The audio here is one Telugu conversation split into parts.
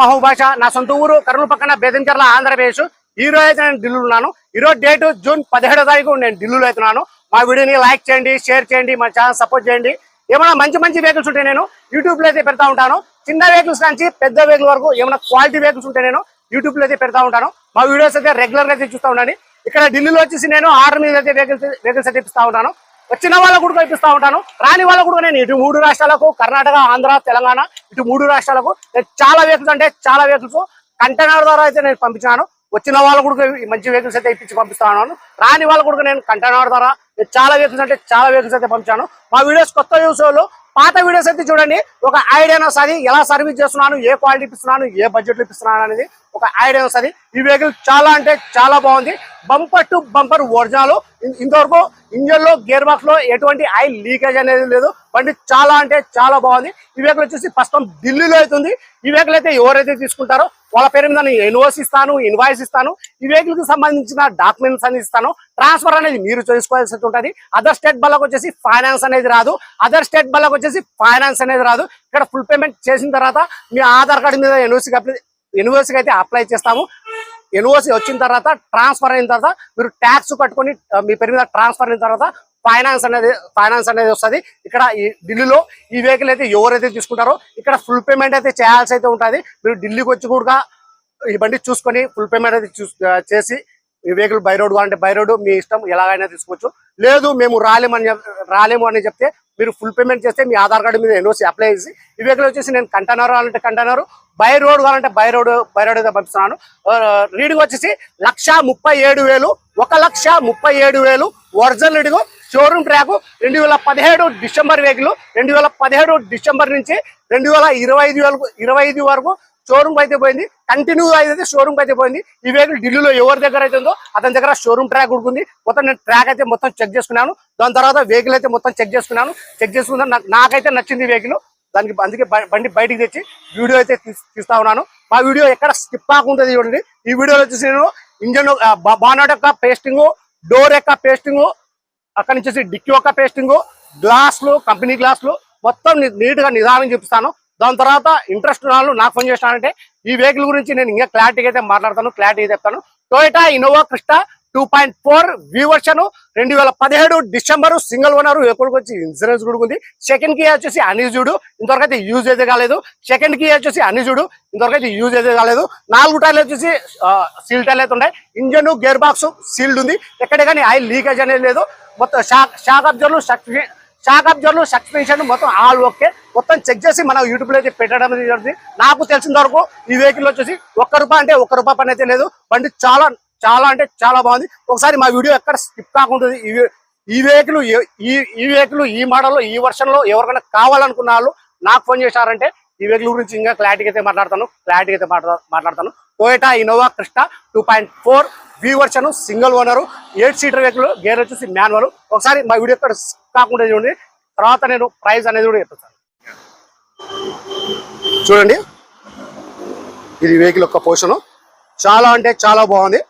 మహోభాష నా సొంత ఊరు కర్నూలు పక్కన బేదంచర్ల ఆంధ్రప్రదేశ్. ఈ రోజు అయితే నేను ఢిల్లీలో ఉన్నాను. ఈరోజు డేట్ జూన్ పదిహేడో తారీఖు నేను ఢిల్లీలో అవుతున్నాను మా వీడియోని లైక్ చేయండి షేర్ చేయండి మా ఛానల్ సపోర్ట్ చేయండి. ఏమైనా మంచి మంచి వెహికల్స్ ఉంటే నేను యూట్యూబ్లో అయితే పెడతా ఉంటాను. చిన్న వెహికల్స్ నుంచి పెద్ద వెహికల్ వరకు ఏమైనా క్వాలిటీ వెహికల్స్ ఉంటే నేను యూట్యూబ్లో అయితే పెడతా ఉంటాను. మా వీడియోస్ అయితే రెగ్యులర్గా అయితే చూస్తూ ఉండండి. ఇక్కడ ఢిల్లీలో వచ్చేసి నేను ఆర్డర్ మీద అయితే వెహికల్స్ వెహికల్స్ అయితే ఇప్పిస్తా ఉంటాను. వచ్చిన వాళ్ళకు కూడా ఇప్పిస్తా ఉంటాను. రాని వాళ్ళకు కూడా నేను ఇటు మూడు రాష్ట్రాలకు కర్ణాటక ఆంధ్ర తెలంగాణ ఇటు మూడు రాష్ట్రాలకు చాలా వెహికల్స్ అంటే చాలా వెహికల్స్ కంటైనర్ ద్వారా అయితే నేను పంపించాను వచ్చిన వాళ్ళు కూడా మంచి వెహికల్స్ అయితే ఇప్పించి పంపిస్తా ఉన్నాను. రాని వాళ్ళు కూడా నేను కంటైనర్ ద్వారా చాలా వెహికల్స్ అంటే చాలా వెహికల్స్ అయితే పంపించాను. మా వీడియోస్ కొత్త యూస్ వాళ్ళు పాత వీడియోస్ అయితే చూడండి. ఒక ఐడియా వస్తుంది ఎలా సర్వీస్ చేస్తున్నాను ఏ క్వాలిటీ ఇస్తున్నాను ఏ బడ్జెట్ ఇస్తున్నాను అనేది ఒక ఐడియా వస్తుంది. ఈ వెహికల్ చాలా అంటే చాలా బాగుంది. బంపర్ టు బంపర్ ఒరిజినల్ ఇంతవరకు ఇంజన్లో గేర్ బాక్స్లో ఎటువంటి ఆయిల్ లీకేజ్ అనేది లేదు. బండి చాలా అంటే చాలా బాగుంది. ఈ వెహికల్ వచ్చేసి ప్రస్తుతం ఢిల్లీలో అవుతుంది ఈ వెహికల్ అయితే ఎవరైతే తీసుకుంటారో వాళ్ళ పేరు మీద నేను ఎన్ఓసి ఇస్తాను ఇన్వాయిస్ ఇస్తాను. ఈ వెహికల్కి సంబంధించిన డాక్యుమెంట్స్ అని ఇస్తాను. ట్రాన్స్ఫర్ అనేది మీరు చేసుకోవాల్సి ఉంటుంది. అదర్ స్టేట్ బల్లకు వచ్చేసి ఫైనాన్స్ అనేది రాదు. అదర్ స్టేట్ బల్లకు వచ్చేసి ఫైనాన్స్ అనేది రాదు. ఇక్కడ ఫుల్ పేమెంట్ చేసిన తర్వాత మీ ఆధార్ కార్డు మీద ఎన్ఓసికి అప్లై ఎన్ఓసికి అయితే అప్లై చేస్తాము. ఎన్ఓసి వచ్చిన తర్వాత ట్రాన్స్ఫర్ అయిన తర్వాత మీరు ట్యాక్స్ కట్టుకొని మీ పేరు మీద ట్రాన్స్ఫర్ అయిన తర్వాత ఫైనాన్స్ అనేది ఫైనాన్స్ అనేది వస్తుంది. ఇక్కడ ఈ ఢిల్లీలో ఈ వెహికల్ అయితే ఎవరైతే తీసుకుంటారో ఇక్కడ ఫుల్ పేమెంట్ అయితే చేయాల్సి అయితే ఉంటుంది. మీరు ఢిల్లీకి వచ్చి కూడా ఈ బండి చూసుకొని ఫుల్ పేమెంట్ అయితే చూస్ చేసి ఈ వెహికల్ బై రోడ్ కావాలంటే బై రోడ్ మీ ఇష్టం ఎలాగైనా తీసుకోవచ్చు. లేదు మేము రాలేమని రాలేము అని చెప్తే మీరు ఫుల్ పేమెంట్ చేస్తే మీ ఆధార్ కార్డు మీద ఎన్ఓసి అప్లై చేసి ఈ వెహికల్ వచ్చేసి నేను కంటైనర్ కావాలంటే కంటైనర్ బై రోడ్ కావాలంటే బై రోడ్ బై రోడ్ అయితే పంపిస్తున్నాను. రీడింగ్ వచ్చేసి లక్ష ముప్పై ఏడు వేలు ఒక లక్ష ముప్పై ఏడు వేలు ఒరిజినల్ రీడింగ్ షోరూమ్ ట్రాక్ రెండు వేల పదిహేడు డిసెంబర్ వెహికల్ రెండు వేల పదిహేడు డిసెంబర్ నుంచి రెండు వేల ఇరవై ఐదు వరకు ఇరవై ఐదు వరకు షోరూమ్ అయితే పోయింది. కంటిన్యూ అయితే షోరూమ్ అయితే పోయింది. ఈ వెహికల్ ఢిల్లీలో ఎవరి దగ్గర అయితే ఉందో అతని దగ్గర షోరూమ్ ట్రాక్ ఉడుకుంది మొత్తం నేను ట్రాక్ అయితే మొత్తం చెక్ చేసుకున్నాను. దాని తర్వాత వెహికల్ అయితే మొత్తం చెక్ చేసుకున్నాను. చెక్ చేసుకున్నా నాకు- నాకైతే నచ్చింది వెహికల్. దానికి అందుకే బండి బయటికి తెచ్చి వీడియో అయితే తీస్తా ఉన్నాను. మా వీడియో ఎక్కడ స్కిప్ కాకుండా చూడండి. ఈ వీడియోలో వచ్చేసి నేను ఇంజన్ బానట్ యొక్క పేస్టింగ్ డోర్ యొక్క పేస్టింగ్ అక్కడ నుంచి డిక్కి ఒక్క పేస్టింగ్ గ్లాసులు కంపెనీ గ్లాసులు మొత్తం నీట్గా నిదానం చూపిస్తాను. దాని తర్వాత ఇంట్రెస్ట్ రుణాలు వాళ్ళు నాకు ఫోన్ చేస్తానంటే ఈ వెహికల్ గురించి నేను ఇంకా క్లారిటీగా అయితే మాట్లాడతాను క్లారిటీగా చెప్తాను. Toyota Innova Crysta two point four V version రెండు వేల పదిహేడు డిసెంబర్ సింగిల్ ఓనర్ ఎక్కడికి వచ్చి ఇన్సూరెన్స్ కూడా ఉంది. సెకండ్కి వచ్చేసి అనిజుడు ఇంతవరకు అయితే యూజ్ అయితే కాలేదు. సెకండ్కి వచ్చేసి అనిజుడు ఇంతవరకు అయితే యూజ్ అయితే కాలేదు. నాలుగు టైర్లు వచ్చేసి సీల్ టైర్లు అయితే ఉన్నాయి. ఇంజన్ గేర్ బాక్స్ సీల్డ్ ఉంది. ఎక్కడే కానీ ఆయిల్ లీకేజ్ అనేది లేదు. మొత్తం షాక్ షాక్ అబ్జర్లు షాక్ అబ్జర్లు సస్పెన్షన్ మొత్తం ఆల్ ఓకే మొత్తం చెక్ చేసి మనం యూట్యూబ్లో అయితే పెట్టడం అనేది జరుగుతుంది. నాకు తెలిసిన వరకు ఈ వెహికల్ వచ్చేసి ఒక్క రూపాయి అంటే ఒక్క రూపాయి పని అయితే లేదు. బండి చాలా చాలా అంటే చాలా బాగుంది. ఒకసారి మా వీడియో ఎక్కడ స్కిప్ కాకుండా ఈ ఈ వెహికల్ ఈ ఈ వెహికల్ ఈ మోడల్లో ఈ వర్షన్లో ఎవరికైనా కావాలనుకున్న వాళ్ళు నాకు ఫోన్ చేశారంటే ఈ వెహికల్ గురించి ఇంకా క్లారిటీగా అయితే మాట్లాడతాను. క్లారిటీగా అయితే మాట్లా- మాట్లాడతాను. Toyota Innova Crysta two point four V version single owner eight seater vehicle gear వచ్చేసి మాన్యువల్. ఒకసారి మా వీడియో ఎక్కడ skip కాకుండా చూడండి. తర్వాత నేను ప్రైస్ అనేది కూడా చెప్తాను. చూడండి. ఇది వెహికల్ యొక్క పోర్షన్. చాలా అంటే చాలా బాగుంది.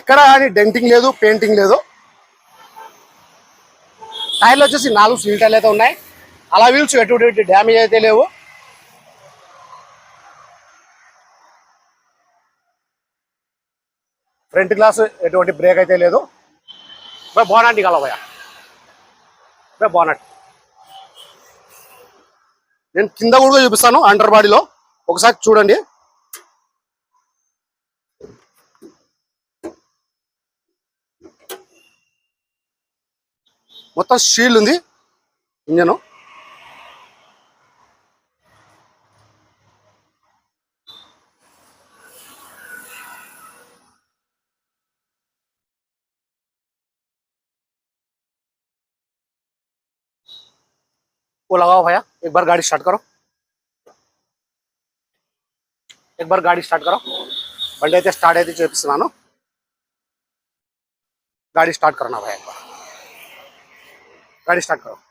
ఎక్కడ కానీ డెంటింగ్ లేదు పెయింటింగ్ లేదు. టైర్లు వచ్చేసి నాలుగు సీల్ టైర్లు అయితే ఉన్నాయి. అలా వీల్స్ ఎటువంటి డ్యామేజ్ అయితే లేవు. ఫ్రంట్ గ్లాస్ ఎటువంటి బ్రేక్ అయితే లేదు. బై బోనట్ ఇవ్వాలి భయ బోనట్. నేను కింద కూడా చూపిస్తాను అండర్ బాడీలో. ఒకసారి చూడండి. మొత్తం షీల్డ్ ఉంది ఇంజను वो लगाओ भैया एक बार गाड़ी स्टार्ट करो एक बार गाड़ी स्टार्ट करो బండి అయితే స్టార్ట్ అయితే చూపిస్తున్నాను गाड़ी स्टार्ट करना भाई estar estancado.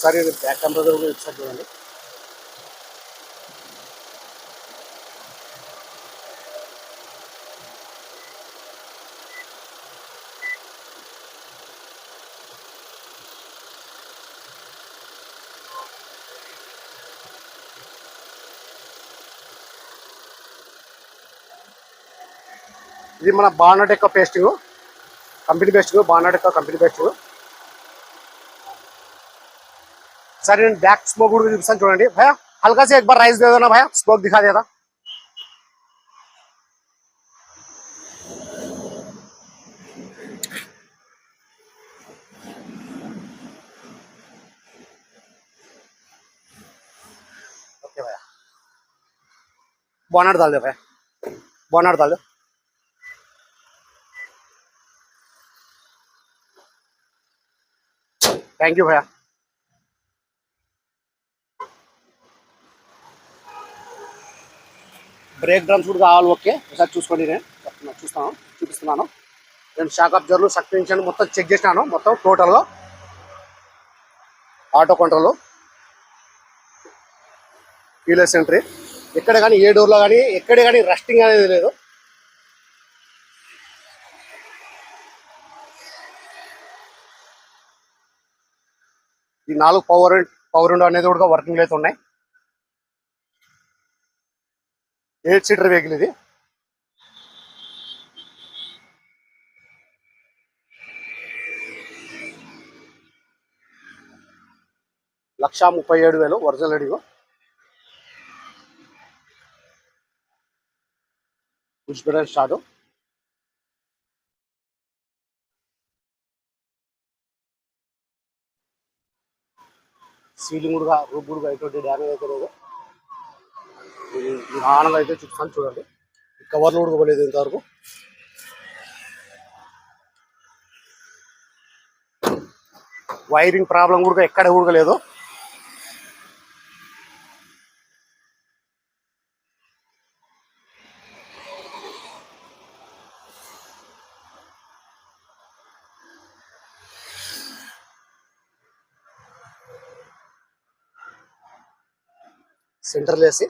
ఒకసారి బ్యాక్ కెమెరా కూడా ఒకసారి చూడండి. ఇది మన బాణటెక్క పేస్ట్ కంపెనీ పేస్టింగ్ బాణటెక్క company pasting sir in back smoke गुड़ की చూడండి भैया हल्का से एक बार राइस दे देना भैया स्मोक दिखा देना ओके भैया बोनट डाल दे भैया बोनट डाल दो थैंक यू भैया బ్రేక్ డ్రమ్స్ కూడా కావాలి ఓకే. ఒకసారి చూసుకోండి నేను. చెప్తున్నా చూస్తాను చూపిస్తున్నాను. నేను షాక్ అబ్జర్వ్లు సస్పెన్షన్ మొత్తం చెక్ చేసినాను మొత్తం టోటల్గా ఆటో కంట్రోల్ కీలెస్ ఎంట్రీ ఎక్కడ కానీ ఏ డోర్లో కానీ ఎక్కడ కానీ రస్టింగ్ అనేది లేదు. ఈ నాలుగు పవర్ పవర్ విండో అనేది కూడా వర్కింగ్ అయితే ఉన్నాయి. ఎయిట్ సీటర్ వెహికల్ ఇది. లక్ష ముప్పై ఏడు వేలు ఒరిజినల్ అడిగో. పుష్పడ స్టార్ట్. సీలింగ్ కూడా రూప్ కూడా ఎటువంటి డ్యామేజ్ అయితే లేదు ఆనందం అయితే చూస్తాను చూడండి. కవర్లు ఉడకబోలేదు ఇంతవరకు. వైరింగ్ ప్రాబ్లం కూడా ఎక్కడ ఉడకలేదు సెంటర్లు వేసి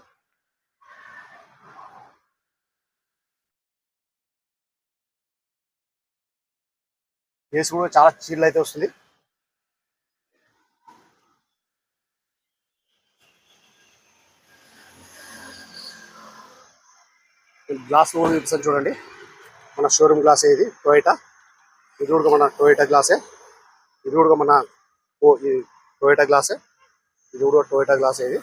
ఏసీ కూడా చాలా చీల్ అయితే వస్తుంది. గ్లాస్ కూడా చూపిస్తాను చూడండి. మన షోరూమ్ గ్లాసే ఇది టొయటా ఇది కూడా మన టొయటా గ్లాసే ఇది కూడా మన ఓ ఈ టొయోటా గ్లాసే ఇది కూడా టొయటా గ్లాసే ఇది.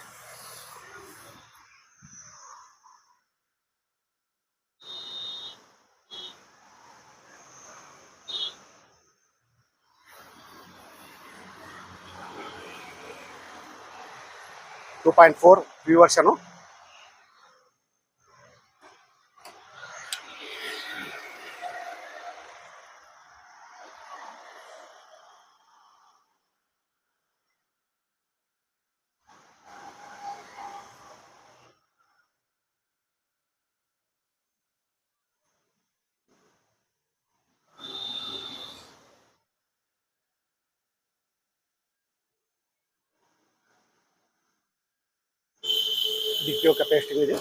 టూ పాయింట్ ఫోర్ వ్యూ డిక్కీ యొక్క పేస్టింగ్ ఇది.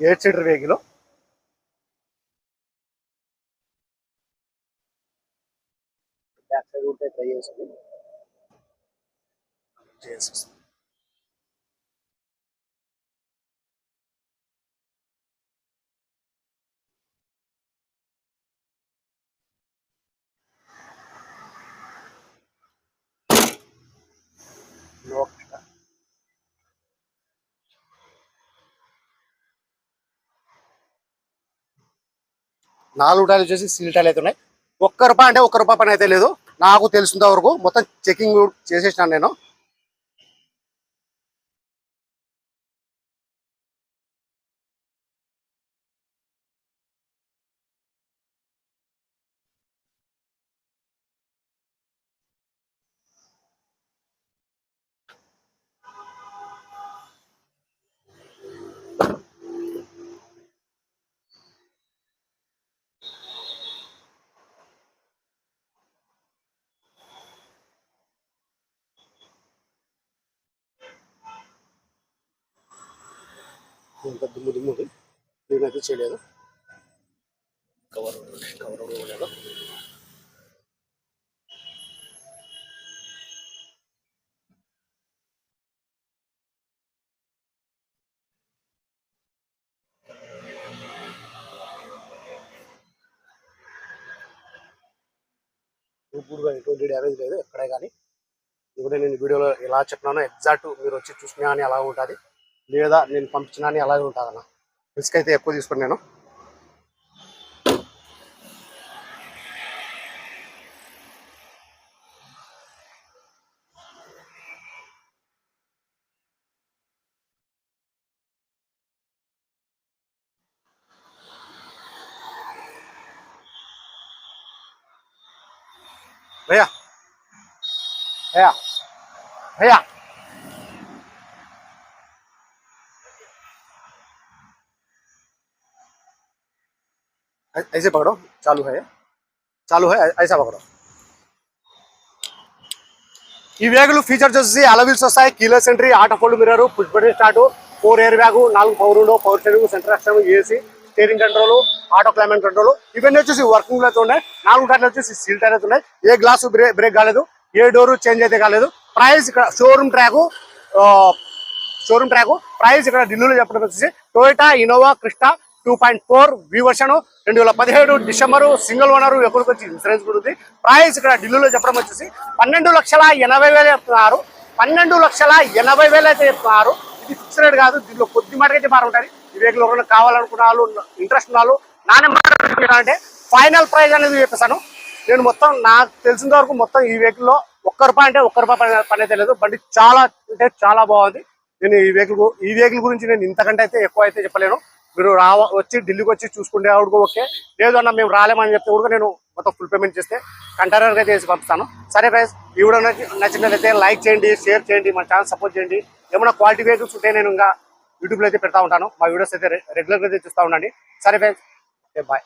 Eight seater vehicle back side ఉంటే ట్రై చేసేసి ఓకే నాలుగు టైలు వచ్చేసి సీల్ టైల్ అయితే ఉన్నాయి. ఒక్క రూపాయి అంటే ఒక్క రూపాయి పని అయితే లేదు. నాకు తెలిసినంత వరకు మొత్తం చెకింగ్ చేసేసినాను నేను. ఇంత దుమ్ము దుమ్ము ఉంది. క్లీన్ అయితే చేయలేదు. కవర్ కవర్ లేదు పూర్తిగా ఎటువంటి డ్యామేజ్ లేదు ఎక్కడే కానీ. ఇప్పుడు నేను వీడియోలో ఎలా చెప్పినానో ఎగ్జాక్ట్ మీరు వచ్చి చూసినా అని అలా ఉంటుంది. లేదా నేను పంపించినా అని అలాగే ఉంటుందన్న. రిస్క్ అయితే ఎక్కువ తీసుకుని నేను. భయ్యా. భయ్యా. భయ్యా. ऐसे पकड़ो चालू है चालू है ऐ- ऐसा पकड़ो ఈ వేగులు ఫీచర్స్ వచ్చేసి అలవిల్స్ వస్తాయి keyless entry auto fold mirror push button start four air bag నాలుగు power window power steering centre అక్షరం AC steering control auto climate control ఇవన్నీ వచ్చేసి వర్కింగ్ లో అయితే ఉన్నాయి నాలుగు టైర్లు వచ్చేసి సీల్ టైర్ అయితే ఉన్నాయి ఏ గ్లాసు బ్రేక్ బ్రేక్ కాలేదు ఏ డోర్ చేంజ్ అయితే కాలేదు ప్రైస్ ఇక్కడ showroom track showroom track price ఇక్కడ ఢిల్లీలో చెప్పడం వచ్చేసి Toyota Innova Crysta two point four V version రెండు వేల పదిహేడు డిసెంబరు సింగిల్ ఓనర్ ఎక్కడికి వచ్చి ఇన్సూరెన్స్ కూడా ఉంది ప్రైస్ ఇక్కడ ఢిల్లీలో చెప్పడం వచ్చేసి పన్నెండు లక్షల ఎనభై వేలు చెప్తున్నారు. పన్నెండు లక్షల ఎనభై వేలు అయితే చెప్తున్నారు. ఇది ఫిక్స్ రేట్ కాదు దీనిలో కొద్ది మాటకైతే అయితే మారుంటుంది ఈ వెహికల్ ఎవరైనా కావాలనుకున్న వాళ్ళు ఇంట్రెస్ట్ ఉన్న వాళ్ళు నా నెంబర్ అంటే ఫైనల్ ప్రైస్ అనేది చెప్పేసాను నేను మొత్తం నాకు తెలిసిన వరకు మొత్తం ఈ వెహికల్లో ఒక్క రూపాయి అంటే ఒక్క రూపాయి పని- పని అయితే లేదు. బండి చాలా అంటే చాలా బాగుంది. నేను ఈ వెహికల్ ఈ వెహికల్ గురించి నేను ఇంతకంటే అయితే ఎక్కువ అయితే చెప్పలేను. మీరు రావ వచ్చి ఢిల్లీకి వచ్చి చూసుకుంటే ఆవిడ ఓకే. లేదు అన్న మేము రాలేమని చెప్తే కూడా నేను మొత్తం ఫుల్ పేమెంట్ చేస్తే కంటైనర్గా చేసి పంపిస్తాను. సరే ఫ్రెండ్స్ ఈ వీడియో నచ్చినట్లయితే లైక్ చేయండి షేర్ చేయండి మన ఛానల్ సపోర్ట్ చేయండి. ఏమైనా క్వాలిటీ వెహికల్స్ ఉంటే నేను ఇంకా యూట్యూబ్లో అయితే పెడతా ఉంటాను. మా వీడియోస్ అయితే రెగ్యులర్గా అయితే చూస్తూ ఉండండి. సరే ఫ్రెండ్స్ బాయ్